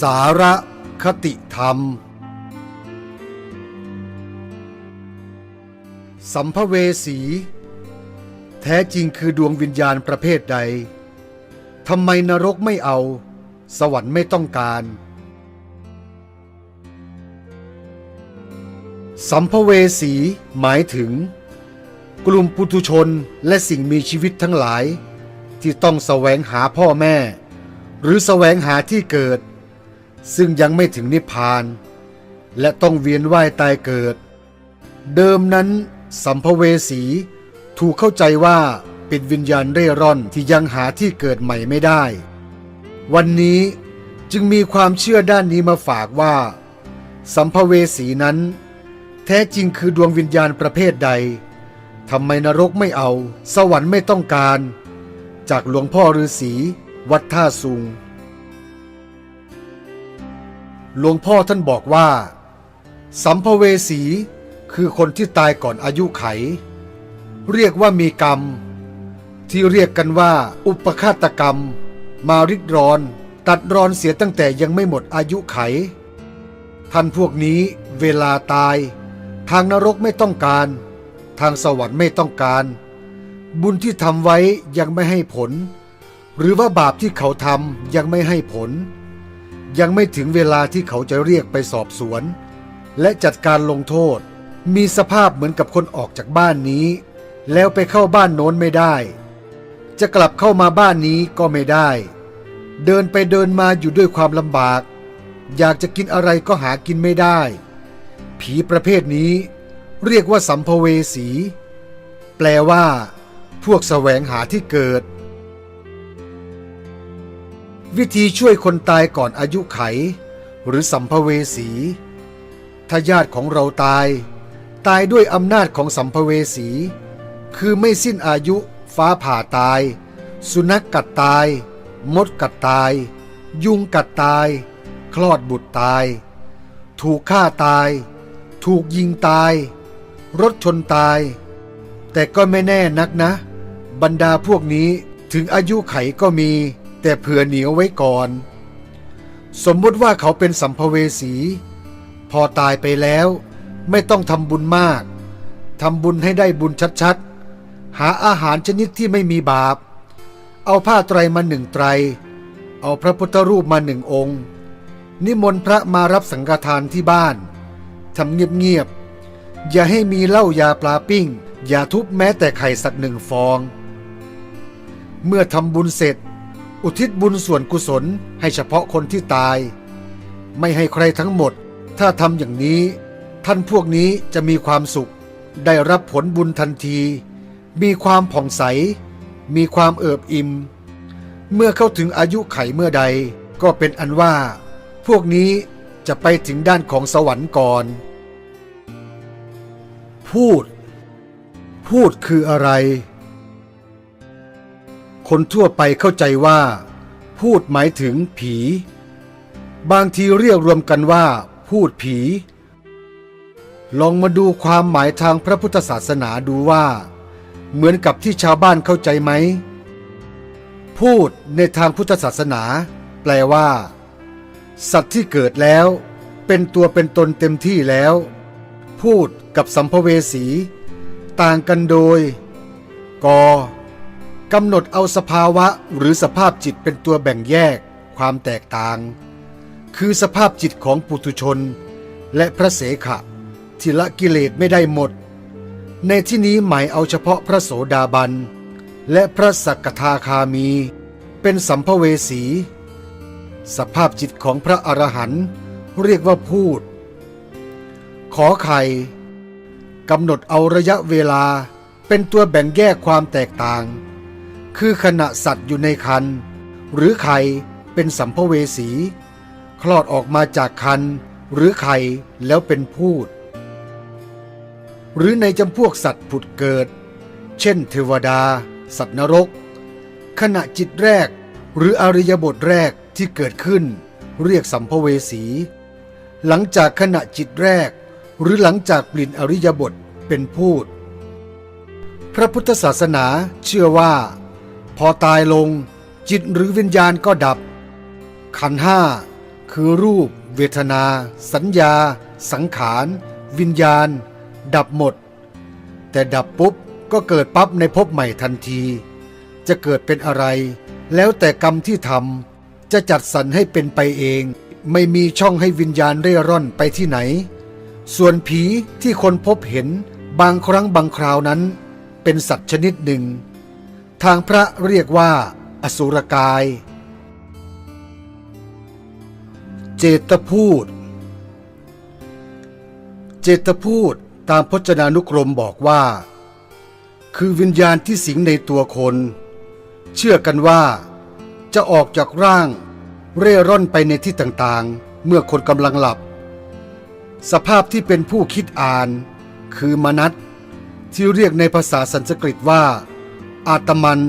สาระคติธรรม สัมภเวสี แท้จริงคือดวงวิญญาณประเภทใดทำไมนรกไม่เอา สวรรค์ไม่ต้องการ สัมภเวสีหมายถึง กลุ่มปุถุชนและสิ่งมีชีวิตทั้งหลาย ที่ต้องแสวงหาพ่อแม่ หรือแสวงหาที่เกิด ซึ่งยังไม่ถึงนิพพาน และต้องเวียนว่ายตายเกิด เดิมนั้นสัมภเวสีถูกเข้าใจว่าเป็นวิญญาณเร่ร่อนที่ยังหาที่เกิดใหม่ไม่ได้ วันนี้จึงมีความเชื่อด้านนี้มาฝากว่า สัมภเวสีนั้น แท้จริงคือดวงวิญญาณประเภทใดทำไมนรกไม่เอา สวรรค์ไม่ต้องการ จากหลวงพ่อฤาษีวัดท่าสุง หลวงพ่อท่านบอกว่า สัมภเวสีคือคนที่ตายก่อนอายุไข เรียกว่ามีกรรม ที่เรียกกันว่า อุปฆาตกรรม มาริดรอน ตัดรอนเสียตั้งแต่ยังไม่หมดอายุไข ท่านพวกนี้เวลาตาย ทางนรกไม่ต้องการ ทางสวรรค์ไม่ต้องการ บุญที่ทำไว้ยังไม่ให้ผล หรือว่าบาปที่เขาทำยังไม่ให้ผล ยังไม่ถึงเวลาที่เขาจะเรียกไปสอบสวน และจัดการลงโทษ มีสภาพเหมือนกับคนออกจากบ้านนี้ แล้วไปเข้าบ้านโน้นไม่ได้ จะกลับเข้ามาบ้านนี้ก็ไม่ได้ เดินไปเดินมาอยู่ด้วยความลำบาก อยากจะกินอะไรก็หากินไม่ได้ ผีประเภทนี้ เรียกว่าสัมภเวสี แปลว่า พวกแสวงหาที่เกิด วิธีช่วยคนตายก่อนอายุไข หรือสัมภเวสี ถ้าญาติของเราตาย ตายด้วยอำนาจของสัมภเวสี คือไม่สิ้นอายุ ฟ้าผ่าตาย สุนัขกกัดตาย มดกัดตาย ยุงกัดตาย คลอดบุตรตาย ถูกฆ่าตาย ถูกยิงตาย รถชนตาย แต่ก็ไม่แน่นักนะ บรรดาพวกนี้ถึงอายุไขก็มี แต่เผื่อเหนียวไว้ก่อน สมมุติว่าเขาเป็นสัมภเวสี พอตายไปแล้วไม่ต้องทำบุญมากทำบุญให้ได้บุญชัดๆ หาอาหารชนิดที่ไม่มีบาป เอาผ้าไตรมาหนึ่งไตร เอาพระพุทธรูปมาหนึ่งองค์ นิมนต์พระมารับสังฆทานที่บ้านทำเงียบๆ อย่าให้มีเหล้ายาปลาปิ้ง อย่าทุบแม้แต่ไข่สักหนึ่งฟอง เมื่อทำบุญเสร็จ อุทิศบุญส่วนกุศลให้เฉพาะคนที่ตาย ไม่ให้ใครทั้งหมด ถ้าทำอย่างนี้ ท่านพวกนี้จะมีความสุข ได้รับผลบุญทันที มีความผ่องใส มีความเอิบอิ่ม เมื่อเข้าถึงอายุไขเมื่อใด ก็เป็นอันว่า พวกนี้จะไปถึงด้านของสวรรค์ก่อน พูด พูดคืออะไร คนทั่วไปเข้าใจว่า พูดหมายถึงผี บางทีเรียกรวมกันว่า พูดผี ลองมาดูความหมายทางพระพุทธศาสนาดูว่า เหมือนกับที่ชาวบ้านเข้าใจไหม พูดในทางพุทธศาสนา แปลว่า สัตว์ที่เกิดแล้ว เป็นตัวเป็นตนเต็มที่แล้ว พูดกับสัมภเวสี ต่างกันโดยกอ กำหนดเอาสภาวะหรือสภาพจิตเป็นตัวแบ่งแยกความแตกต่าง คือสภาพจิตของปุถุชน และพระเสขะที่ละกิเลสไม่ได้หมด ในที่นี้หมายเอาเฉพาะพระโสดาบัน และพระสักทาคามี เป็นสัมภเวสี สภาพจิตของพระอรหันต์เรียกว่าพูด ขอไข่กำหนดเอาระยะเวลาเป็นตัวแบ่งแยกความแตกต่าง คือขณะสัตว์อยู่ในคันหรือไข่เป็นสัมภเวสี คลอดออกมาจากคันหรือไข่แล้วเป็นพูด หรือในจำพวกสัตว์ผุดเกิด เช่น เทวดา สัตว์นรก ขณะจิตแรกหรืออริยบทแรกที่เกิดขึ้น เรียกสัมภเวสี หลังจากขณะจิตแรก หรือหลังจากปลี่นอริยบทเป็นพูด พระพุทธศาสนาเชื่อว่า พอตายลงจิตหรือวิญญาณก็ดับ ขันห้าคือรูป เวทนา สัญญา สังขาร วิญญาณ ดับหมด แต่ดับปุ๊บก็เกิดปั๊บในภพใหม่ทันที จะเกิดเป็นอะไร แล้วแต่กรรมที่ทำจะจัดสรรให้เป็นไปเอง ไม่มีช่องให้วิญญาณเร่ร่อนไปที่ไหน ส่วนผีที่คนพบเห็นบางครั้งบางคราวนั้น เป็นสัตว์ชนิดหนึ่ง ทางพระเรียกว่า อสุรกาย เจตพูด เจตพูดตามพจนานุกรมบอกว่า คือวิญญาณที่สิงในตัวคน เชื่อกันว่า จะออกจากร่างเร่ร่อนไปในที่ต่างๆ เมื่อคนกำลังหลับ สภาพที่เป็นผู้คิดอ่าน คือมนัตที่เรียกในภาษาสันสกฤตว่า อาตมัน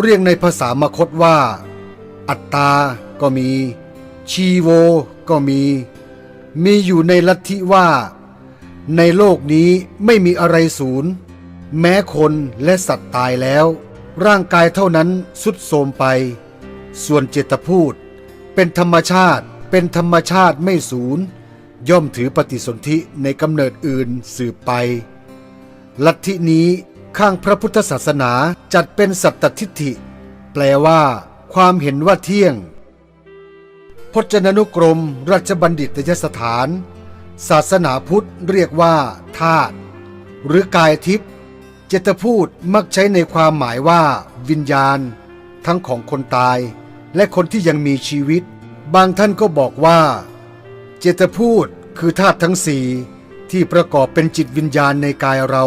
เรียกในภาษามคตว่า อัตตา ก็มี ชีโว ก็มี มีอยู่ในลัทธิว่า ในโลกนี้ไม่มีอะไรศูนย์ แม้คนและสัตว์ตายแล้ว ร่างกายเท่านั้นสุดโทมไป ส่วนเจตพูด เป็นธรรมชาติเป็นธรรมชาติไม่ศูนย์ ย่อมถือปฏิสนธิในกำเนิดอื่นสืบไป ลัทธินี้ ข้างพระพุทธศาสนาจัดเป็นสัตตทิฏฐิ แปลว่า ความเห็นว่าเที่ยง พจนานุกรม ราชบัณฑิตยสถาน ศาสนาพุทธเรียกว่าธาตุหรือกายทิพย์เจตพูดมักใช้ในความหมายว่า วิญญาณ ทั้งของคนตาย และคนที่ยังมีชีวิต บางท่านก็บอกว่า เจตพูดคือธาตุทั้งสี่ที่ประกอบเป็นจิตวิญญาณในกายเรา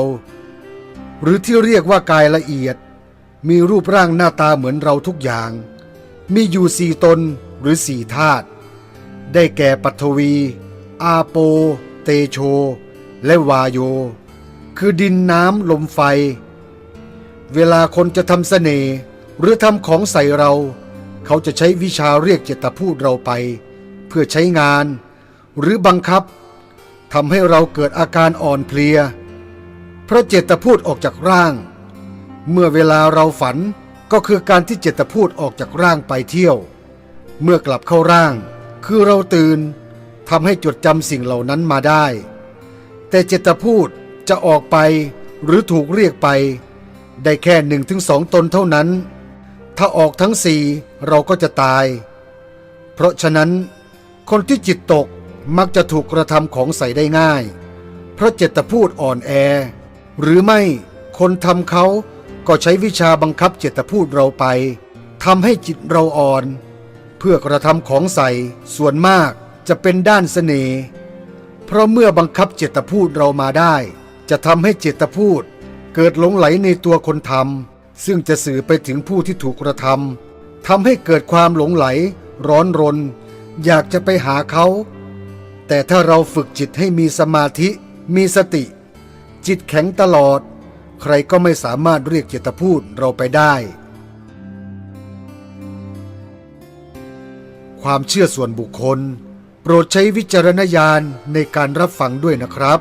หรือที่เรียกว่ากายละเอียด มีรูปร่างหน้าตาเหมือนเราทุกอย่าง มีอยู่สี่ตนหรือสี่ธาตุได้แก่ปัทวี อาโป เตโช และวาโย คือดินน้ำลมไฟ เวลาคนจะทำเสน่ห์หรือทำของใส่เรา เขาจะใช้วิชาเรียกเจตพูดเราไป เพื่อใช้งาน หรือบังคับทำให้เราเกิดอาการอ่อนเพลีย พราะเจตพูดออกจากร่าง เมื่อเวลาเราฝันก็คือการที่เจตพูดออกจากร่างไปเที่ยว เมื่อกลับเข้าร่าง คือเราตื่นทำให้จดจำสิ่งเหล่านั้นมาได้ แต่เจตพูดจะออกไปหรือถูกเรียกไป ได้แค่หนึ่งถึงสองตนเท่านั้น ถ้าออกทั้งสี่เราก็จะตาย เพราะฉะนั้น คนที่จิตตกมักจะถูกกระทำของใส่ได้ง่าย เพราะเจตพูดอ่อนแอ หรือไม่คนทำเขาก็ใช้วิชาบังคับเจตพูดเราไปทำให้จิตเราอ่อน เพื่อกระทำของใส่ส่วนมากจะเป็นด้านเสน่ห์เพราะเมื่อบังคับเจตพูดเรามาได้ จะทำให้เจตพูด เกิดหลงไหลในตัวคนทำซึ่งจะสื่อไปถึงผู้ที่ถูกกระทำทำให้เกิดความหลงไหล ร้อนรน อยากจะไปหาเขา แต่ถ้าเราฝึกจิตให้มีสมาธิ มีสติ จิตแข็งตลอด ใครก็ไม่สามารถเรียกเจตพูดเราไปได้ ความเชื่อส่วนบุคคล โปรดใช้วิจารณญาณในการรับฟังด้วยนะครับ